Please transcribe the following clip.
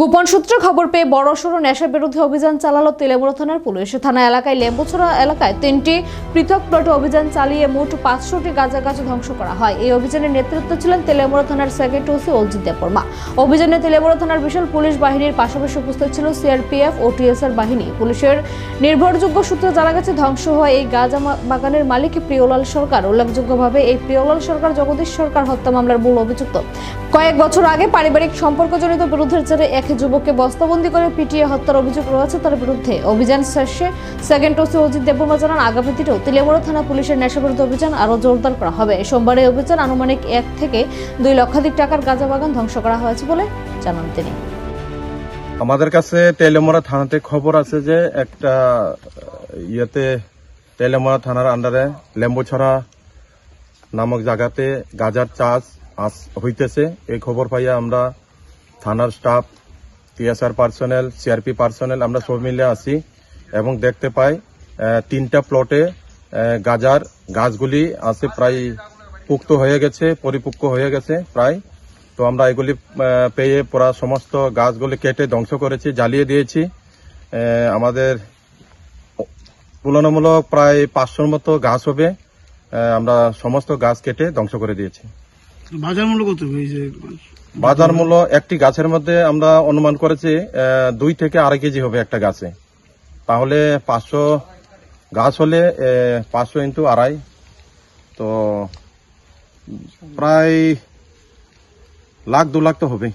গোপন সূত্রে খবর পেয়ে বড়সড় নেশার বিরুদ্ধে অভিযান চালালো তেলেমুড়া থানার পুলিশ। থানা এলাকায় লেম্বুছড়া এলাকায় তিনটি পৃথক প্লটে অভিযান চালিয়ে মোট পাঁচশোটি গাঁজা গাছ ধ্বংস করা হয়। এই অভিযানের নেতৃত্ব ছিলেন তেলেমুড়া থানার সেক্রেটারি ওসি অজিত দেববর্মা অভিযানে তেলেমুড়া থানার বিশাল পুলিশ বাহিনীর পাশাপাশি উপস্থিত ছিল সিআরপিএফ ও টিএসআর বাহিনী। পুলিশের নির্ভরযোগ্য সূত্রে জানা গেছে, ধ্বংস হওয়া এই গাঁজা বাগানের মালিক প্রিয়লাল সরকার। উল্লেখযোগ্যভাবে, এই প্রিয়লাল সরকার জগদীশ সরকার হত্যা মামলার মূল অভিযুক্ত। কয়েক বছর আগে পারিবারিক সম্পর্কজনিত বিরুদ্ধের জেরে এক যুবককে বস্তাবন্দি করে পিটিয়ে হত্যার অভিযোগ রয়েছে তার বিরুদ্ধে। অভিযান শেষে সেকেন্ড ওসি অজিত দেববর্মা জানান আগামী দিনেও তেলিয়ামুড়া থানা পুলিশের নেশাবিরোধী অভিযান আরও জোরদার করা হবে। সোমবার এই অভিযান আনুমানিক এক থেকে দুই লক্ষাধিক টাকার গাঁজা বাগান ধ্বংস করা হয়েছে বলে জানান তিনি। আমাদের কাছে তেলেমরা থানাতে খবর আছে যে একটা ইয়েতে তেলেমরা থানার আন্ডারে লেম্বুছড়া নামক জায়গাতে গাজার চাষ হইতেছে। এই খবর পাইয়া আমরা থানার staff TSR personnel CRP personnel আমরা সব মিলে আসি এবং দেখতে পাই তিনটা প্লটে গাজার গাছগুলি আছে প্রায় পুক্ত হয়ে গেছে, পরিপুক্ত হয়ে গেছে প্রায়। তো আমরা এগুলি পেয়ে পুরা সমস্ত গাছগুলি কেটে ধ্বংস করেছি, জ্বালিয়ে দিয়েছি। আমাদের তুলনামূলক প্রায় পাঁচশোর মতো গাছ হবে। আমরা সমস্ত গাছ কেটে ধ্বংস করে দিয়েছি। বাজার মূল্য কত বাজার মূল্য একটি গাছের মধ্যে আমরা অনুমান করেছি দুই থেকে আড়াই কেজি হবে একটা গাছে। তাহলে পাঁচশো গাছ হলে পাঁচশো ইন্টু আড়াই। তো, প্রায় লাখ, দু লাখ তো হবেই।